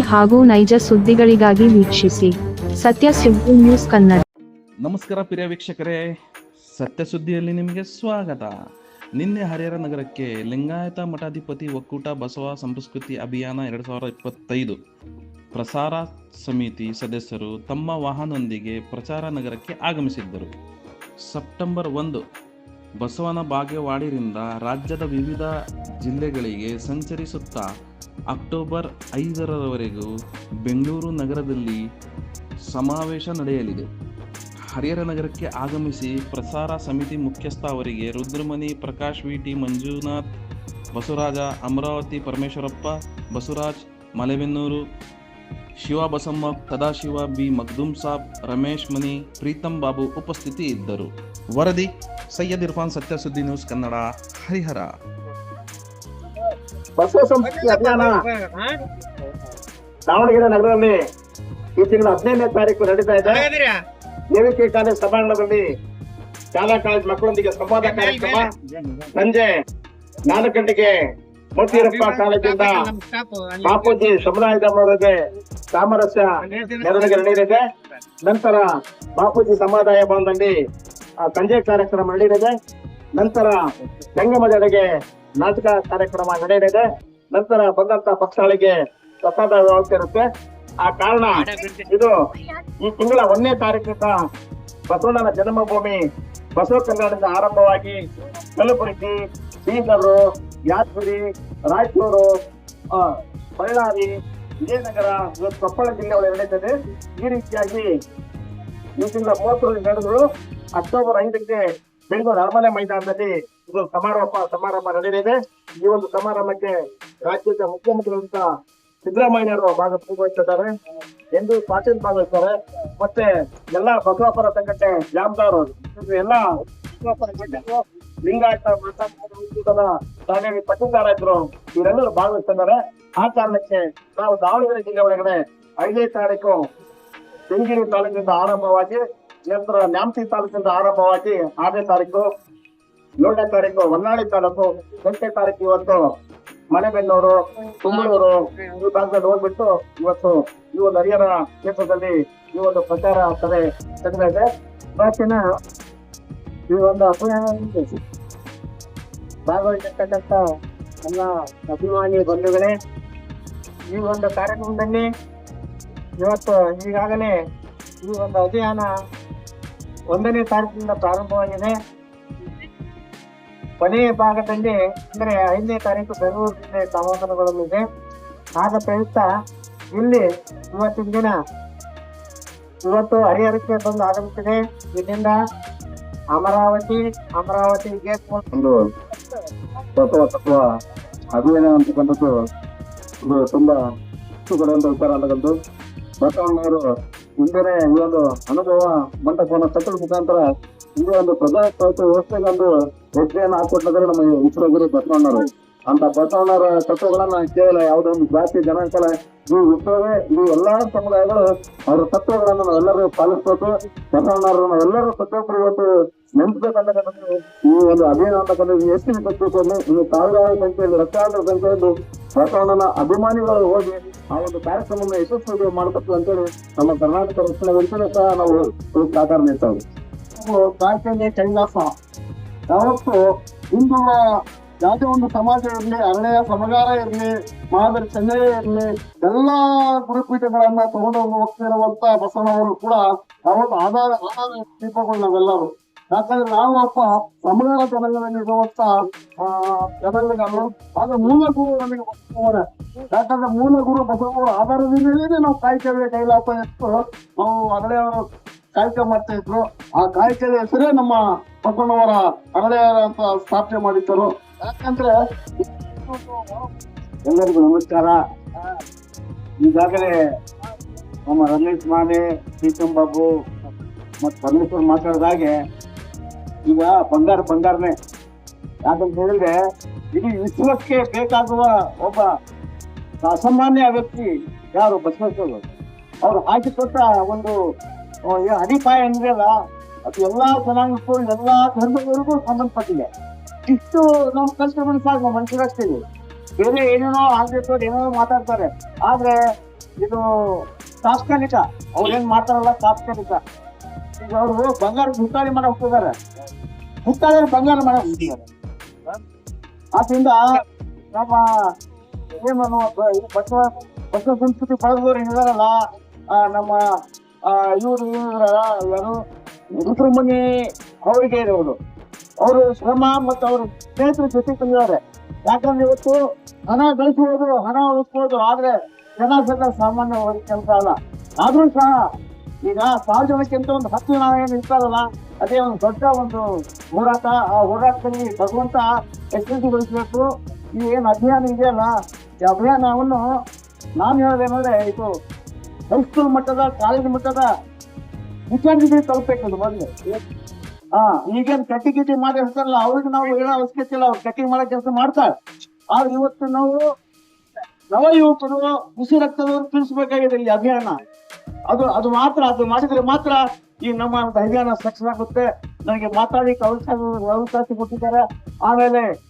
ಹಾಗೂ ನೈಜ ಸುದ್ದಿಗಳಿಗಾಗಿ ವೀಕ್ಷಿಸಿ. ಸತ್ಯ ಸುದ್ದಿ ನ್ಯೂಸ್ ಕನ್ನಡ. ನಮಸ್ಕಾರ ಪ್ರಿಯ ವೀಕ್ಷಕರೇ. ಸತ್ಯ ಸುದ್ದಿಯಲ್ಲಿ ನಿಮಗೆ ಸ್ವಾಗತ. ನಿನ್ನೆ ಹರಿಹರ ನಗರಕ್ಕೆ ಲಿಂಗಾಯತ ಮಠಾಧಿಪತಿ ಒಕ್ಕೂಟ ಬಸವ ಸಂಸ್ಕೃತಿ ಅಭಿಯಾನ ಎರಡು ಸಾವಿರದ ಇಪ್ಪತ್ತೈದು ಪ್ರಸಾರ ಸಮಿತಿ ಸದಸ್ಯರು ತಮ್ಮ ವಾಹನದೊಂದಿಗೆ ಪ್ರಚಾರ ನಗರಕ್ಕೆ ಆಗಮಿಸಿದ್ದರು. ಸೆಪ್ಟೆಂಬರ್ ಒಂದು, ಬಸವನ ಬಾಗೇವಾಡಿರಿಂದ ರಾಜ್ಯದ ವಿವಿಧ ಜಿಲ್ಲೆಗಳಿಗೆ ಸಂಚರಿಸುತ್ತಾ ಅಕ್ಟೋಬರ್ ಐದರವರೆಗೂ ಬೆಂಗಳೂರು ನಗರದಲ್ಲಿ ಸಮಾವೇಶ ನಡೆಯಲಿದೆ. ಹರಿಹರ ನಗರಕ್ಕೆ ಆಗಮಿಸಿ ಪ್ರಸಾರ ಸಮಿತಿ ಮುಖ್ಯಸ್ಥ ಅವರಿಗೆ Rudramani, Prakash V T Manjunath, Basavaraja, Amaravati, Parameshwarappa, Basavaraj, Malebennur Shiva Basamma Sadashiva, B. Magdum Sab, Ramesh Mani, Preetam Babu ಉಪಸ್ಥಿತಿ ಇದ್ದರು. ವರದಿ, ಸೈಯದ್ ಇರ್ಫಾನ್ ಸತ್ಯಸುದ್ದಿ ನ್ಯೂಸ್ ಕನ್ನಡ, ಹರಿಹರ. ಬಸವ ಸಂಸ್ಕೃತಿ ಅಭಿಯಾನ. ದಾವಣಗೆರೆ ನಗರದಲ್ಲಿ ಈ ತಿಂಗಳ ಹದಿನೈದನೇ ತಾರೀಕು ನಡೀತಾ ಇದೆ. ದೇವಿಕೆ ಕಾಲೇಜ್ ಸಭಾಂಗಣದಲ್ಲಿ ಶಾಲಾ ಕಾಲೇಜ್ ಮಕ್ಕಳೊಂದಿಗೆ ಸಂವಾದ ಕಾರ್ಯಕ್ರಮ. ಸಂಜೆ ನಾಲ್ಕು ಗಂಟೆಗೆ ಮೋತಿರಪ್ಪ ಕಾಲೇಜಿಂದ ಬಾಪೂಜಿ ಸಮುದಾಯದ ಅವರಿಗೆ ಸಾಮರಸ್ಯ ಮೆರವಣಿಗೆ ನಡೆಯಲಿದೆ ನಂತರ ಬಾಪೂಜಿ ಸಮುದಾಯ ಭವನದಲ್ಲಿ ಆ, ಸಂಜೆ ಕಾರ್ಯಕ್ರಮ ನಡೆಯಲಿದೆ. ನಂತರ ಸಂಗಮದೆಡೆಗೆ ನಾಟಕ ಕಾರ್ಯಕ್ರಮ ನಡೆಯಲಿದೆ. ನಂತರ ಬಂದಂತ ಪಕ್ಷಗಳಿಗೆ ಪ್ರಸಾದ ವ್ಯವಸ್ಥೆ ಇರುತ್ತೆ. ಆ ಕಾರಣ ಇದು ಈ ತಿಂಗಳ ಒಂದನೇ ತಾರೀಕಿನ ಬಸವಣ್ಣನ ಜನ್ಮಭೂಮಿ ಬಸವ ಕಲ್ಯಾಣದಿಂದ ಆರಂಭವಾಗಿ ಕಲಬುರಗಿ, ಬೀದರು, ಯಾದಗಿರಿ, ರಾಯಚೂರು ಬಳ್ಳಾರಿ, ವಿಜಯನಗರ, ಇವತ್ತು ಕೊಪ್ಪಳ ಜಿಲ್ಲೆ ಒಳಗೆ ನಡೀತದೆ ಈ ರೀತಿಯಾಗಿ ಈ ತಿಂಗಳ ಮೂವತ್ತರಲ್ಲಿ ನಡೆದ್ರು ಅಕ್ಟೋಬರ್ ಐದಕ್ಕೆ ಬೆಂಗಳೂರು ಅರಮನೆ ಮೈದಾನದಲ್ಲಿ ಇದೊಂದು ಸಮಾರೋಪ ಸಮಾರಂಭ ನಡೆಯಲಿದೆ. ಈ ಒಂದು ಸಮಾರಂಭಕ್ಕೆ ರಾಜ್ಯದ ಮುಖ್ಯಮಂತ್ರಿಗಳಂತ ಸಿದ್ದರಾಮಯ್ಯವರು ಭಾಗವಹಿಸಿದ್ದಾರೆ. ಎಂದು ಪಾಟೀಲ್ ಭಾಗವಹಿಸ್ತಾರೆ ಮತ್ತೆ ಎಲ್ಲಾ ಬಸವಾಪರ ಸಂಘಟನೆ, ಜಾಮದಾರ್ ಎಲ್ಲ ಲಿಂಗಾಯತ ಮಾತಾಡ ಸಾಗಣೆ ಪಟ್ಟಿದಾರ ಇದ್ರು ಇವರೆಲ್ಲರೂ ಭಾಗವಹಿಸ್ತಿದ್ದಾರೆ ಆ ಕಾರಣಕ್ಕೆ ನಾವು ದಾವಣಗೆರೆ ಜಿಲ್ಲೆ ಒಳಗಡೆ ಐದನೇ ತಾರೀಕು ಬೆಂಗಳೂರು ತಾಲೂಕಿನಿಂದ ಆರಂಭವಾಗಿ ನಂತರ ನ್ಯಾಮತಿ ತಾಲೂಕಿನಿಂದ ಆರಂಭವಾಗಿ ಆರನೇ ತಾರೀಕು, ಏಳನೇ ತಾರೀಕು, ಹೊನ್ನಾಳಿ ತಾಲೂಕು, ಎಂಟನೇ ತಾರೀಕು ಇವತ್ತು ಮಲೆಬೆನ್ನೂರು ಕುಂಬಳೂರು ಈ ಭಾಗದಲ್ಲಿ ಹೋಗ್ಬಿಟ್ಟು ಇವತ್ತು ಈ ಒಂದು ಹರಿಹರ ಕ್ಷೇತ್ರದಲ್ಲಿ ಈ ಒಂದು ಪ್ರಚಾರ ಆಗ್ತದೆ ನಡೆದಿದೆ ಪ್ರಾಚೀನ ಈ ಒಂದು ಅಭಿಯಾನದಲ್ಲಿ ಭಾಗವಹಿಸಿರ್ತಕ್ಕಂಥ ನನ್ನ ಅಭಿಮಾನಿ ಬಂಧುಗಳೇ, ಈ ಒಂದು ಕಾರ್ಯಕ್ರಮದಲ್ಲಿ ಇವತ್ತು ಈಗಾಗಲೇ ಈ ಒಂದು ಅಭಿಯಾನ ಒಂದನೇ ತಾರೀಕಿನಿಂದ ಪ್ರಾರಂಭವಾಗಿದೆ. ಕೊನೆಯ ಭಾಗದಲ್ಲಿ ಅಂದ್ರೆ ಐದನೇ ತಾರೀಕು ಬೆಂಗಳೂರು ಜಿಲ್ಲೆ ಸಮಾಧಾನಗಳಲ್ಲಿದೆ. ಆದ ಪ್ರಯುಕ್ತ ಇಲ್ಲಿ ಇವತ್ತಿನ ದಿನ ಇವತ್ತು ಹರಿಹರಕ್ಕೆ ಬಂದು ಆಗಮಿಸಿದೆ. ಇಲ್ಲಿಂದ ಅಮರಾವತಿ ಅಮರಾವತಿ ಒಂದು ತತ್ವ ಅಭಿಯಾನ ಅಂತಕ್ಕಂಥದ್ದು ತುಂಬಾ ಖುಷಿ ಪಡುವಂತ ವಿಚಾರ ಅನ್ನೋದು ಬಸವಣ್ಣವರು ಹಿಂದಿನ ಈ ಒಂದು ಅನುಭವ ಮಂಟಪವನ್ನು ಕಟ್ಟಡ ಮುಖಾಂತರ ಈ ಒಂದು ಪ್ರಜಾಪ್ರಭುತ್ವ ವ್ಯವಸ್ಥೆಗೆ ಒಂದು ಹೆಜ್ಜೆಯನ್ನು ಹಾಕೊಟ್ಟಿದ್ರೆ ನಮ್ಮ ಇಸ್ರೋ ಗುರು ಬಸವಣ್ಣರು. ಅಂತ ಬಸವಣ್ಣರ ತತ್ವಗಳನ್ನ ಕೇವಲ ಯಾವುದೋ ಒಂದು ಜಾತಿ, ಜನಾಂಗಗಳ ಈ ವಿಶ್ವವೇ ಈ ಎಲ್ಲಾ ಸಮುದಾಯಗಳು ಅವರ ತತ್ವಗಳನ್ನ ನಾವೆಲ್ಲರೂ ಪಾಲಿಸ್ಬೇಕು. ಬಸವಣ್ಣರು ನಾವೆಲ್ಲರೂ ಪ್ರತಿಯೊಬ್ಬರು ಇವತ್ತು ನೆನ್ಸ್ಬೇಕಂತಕ್ಕಂಥದ್ದು ಈ ಒಂದು ಅಭಿಯಾನ ಅಂತಕ್ಕಂಥದ್ದು ಎಷ್ಟು ಕೊಟ್ಟು ಇನ್ನು ಸಾವಿರಾರು ಸಂಖ್ಯೆಯಲ್ಲಿ ಲಕ್ಷಾಂತರ ಸಂಖ್ಯೆಯಲ್ಲಿ ಬಸವಣ್ಣನ ಅಭಿಮಾನಿಗಳು ಹೋಗಿ ಆ ಒಂದು ಕಾರ್ಯಕ್ರಮ ಯಶಸ್ವಿ ಮಾಡಬೇಕು ಅಂತೇಳಿ ನಮ್ಮ ಕರ್ನಾಟಕ ರಕ್ಷಣಾ ವೇದಿಕೆ ಸಹ ನಾವು ಸಾಕಾರ ನೀಡ್ತಾವೆ. ಕಾರ್ಯಕ್ರಮ ಕೈಲಾಸ. ಯಾವತ್ತು ಇಂದು ಯಾವುದೇ ಒಂದು ಸಮಾಜ ಇರಲಿ, ಅರಣ್ಯ ಸಮಗಾರ ಇರಲಿ, ಮಾದರಿ ಚೆನ್ನೈ ಇರಲಿ, ಎಲ್ಲಾ ಗುರುಪೀಠಗಳನ್ನ ತಗೊಂಡು ಹೋಗ್ತಿರುವಂತ ಬಸವನವರು ಕೂಡ ಯಾವತ್ತು ಆಧಾರ ಆಧಾರ ದೀಪಗಳು ನಾವೆಲ್ಲರೂ. ಯಾಕಂದ್ರೆ ನಾವು ಅಪ್ಪ ಸಮುದಾಯ ಜನಾಂಗದಲ್ಲಿ ಇರುವಂತ ಆ, ಜನಾಂಗಗಳು ಅದು ಮೂಲ ಗುರು ನಮಗೆ ಬಸವರೆ ಯಾಕಂದ್ರೆ ಮೂಲ ಗುರು ಬಸವಣ್ಣವರ ಆಧಾರದಿಂದಲೇ ನಾವು ಕಾಯ್ತೇವೆ ಕೈಲಾಪ ಎಷ್ಟು ನಾವು ಅರಣ್ಯವರು ಕಾಯಕ ಮಾಡ್ತಾ ಇದ್ರು. ಆ ಕಾಯಕದ ಹೆಸರೇ ನಮ್ಮ ಬಸವಣ್ಣವರ ಅರಣ್ಯ ಅಂತ ಸ್ಥಾಪನೆ ಮಾಡಿದ್ದರು. ಯಾಕಂದ್ರೆ ಎಲ್ಲರಿಗೂ ನಮಸ್ಕಾರ. ಈಗಾಗಲೇ ನಮ್ಮ ರಮೇಶ್ ಮಾನೆ ಪ್ರೀತಮ್ ಬಾಬು ಮತ್ತು ಪರಮೇಶ್ವರ್ ಮಾತಾಡಿದ ಹಾಗೆ ಈಗ ಬಂಗಾರ ಬಂಗಾರನೇ. ಯಾಕಂತ ಹೇಳಿದ್ರೆ, ಇಡೀ ವಿಶ್ವಕ್ಕೆ ಬೇಕಾಗುವ ಒಬ್ಬ ಅಸಾಮಾನ್ಯ ವ್ಯಕ್ತಿ ಯಾರು? ಬಸವೇಶ್ವರರು. ಅವ್ರು ಹಾಕಿಕೊಟ್ಟ ಒಂದು ಅಡಿಪಾಯ ಅಂದ್ರೆ ಅಂದ್ರಲ್ಲ ಅದು ಎಲ್ಲಾ ಜನಾಂಗಕ್ಕೂ, ಎಲ್ಲಾ ಧರ್ಮದವರಿಗೂ ಸಂಬಂಧಪಟ್ಟಿದೆ. ಇಷ್ಟು ನಾವು ಕಲ್ಚರ್ ಸಾಕು ಮನುಷ್ಯರಾಗ್ತೀವಿ. ಬೇರೆ ಏನೇನೋ ಆಗ್ಬೇಕು, ಏನೇನೋ ಮಾತಾಡ್ತಾರೆ. ಆದ್ರೆ, ಇದು ತಾತ್ಕಾಲಿಕ. ಅವ್ರೇನ್ ಮಾತಾಡಲ್ಲ ತಾತ್ಕಾಲಿಕ. ಈಗ ಅವರು ಬಂಗಾರ ಹುತ್ತಾಳಿ ಮಾಡಿ ಹೋಗ್ತಿದ್ದಾರೆ. ಹುತ್ತಾಳಿ ಬಂಗಾರ ಮಾಡ ಹೋಗ್ತಿದ್ದಾರೆ ಆದ್ರಿಂದ ನಮ್ಮ ಏನು ಬಸವ ಬಸವ ಸಂಸ್ಕೃತಿ ಪಡೆದವರು ಹೇಳಲ್ಲ ನಮ್ಮ ಇವರು ಯಾರು? ಋತುಮನಿ ಅವರಿಗೆ ಇರೋದು ಅವರು ಶ್ರಮ ಮತ್ತು ಅವರು ಸ್ನೇಹಿತರ ಜೊತೆ ತಂದಿದ್ದಾರೆ ಯಾಕಂದ್ರೆ ಇವತ್ತು ಹಣ ಗಳಿಸುವುದು ಹಣ ಉಳಿಸ್ಬೋದು ಆದ್ರೆ ಜನ ಸಾಮಾನ್ಯವಾಗಿ ಕೆಲಸ ಅಲ್ಲ ಆದ್ರೂ ಸಹ ಈಗ ಸಾರ್ವಜನಿಕ ಒಂದು ಹತ್ತು ಜನ ಏನು ಇರ್ತಾರಲ್ಲ, ಅದೇ ಒಂದು ದೊಡ್ಡ ಒಂದು ಹೋರಾಟ. ಆ ಹೋರಾಟದಲ್ಲಿ ಭಗವಂತ ಯಶಸ್ವಿಗೊಳಿಸಬೇಕು. ಈ ಏನು ಅಭಿಯಾನ ಇದೆಯಲ್ಲ, ಈ ಅಭಿಯಾನವನ್ನು ನಾನು ಹೇಳೋದೇನಂದ್ರೆ ಇದು ಹೈಸ್ಕೂಲ್ ಮಟ್ಟದ ಕಾಲೇಜ್ ಮಟ್ಟದ ವಿದ್ಯಾರ್ಥಿಗಳಿಗೆ ತಲುಪಬೇಕು ಮೊದಲು. ಹಾ, ಈಗೇನು ಕಟ್ಟಿ ಗಿಟ್ಟಿ ಮಾಡಿ ಹೇಳ್ತಾರಲ್ಲ ಅವ್ರಿಗೆ ನಾವು ಹೇಳೋ ಅವಶ್ಯಕತೆ ಇಲ್ಲ, ಅವ್ರು ಕಟ್ಟಿಂಗ್ ಮಾಡೋ ಕೆಲಸ ಮಾಡ್ತಾರೆ. ಆದ್ರೆ ಇವತ್ತು ನಾವು ನವ ಯುವಕರು ಬಿಸಿ ರಕ್ತದವರು ತಿಳಿಸ್ಬೇಕಾಗಿದೆ ಈ ಅಭಿಯಾನ. ಅದು ಅದು ಮಾತ್ರ, ಅದು ಮಾಡಿದ್ರೆ ಮಾತ್ರ ಈ ನಮ್ಮ ಧೈರ್ಯನ ಸಕ್ಸಸ್ ಆಗುತ್ತೆ. ನನಗೆ ಮಾತಾಡಲಿಕ್ಕೆ ಅವಕಾಶ ಅವಕಾಶ ಕೊಟ್ಟಿದ್ದಾರೆ. ಆಮೇಲೆ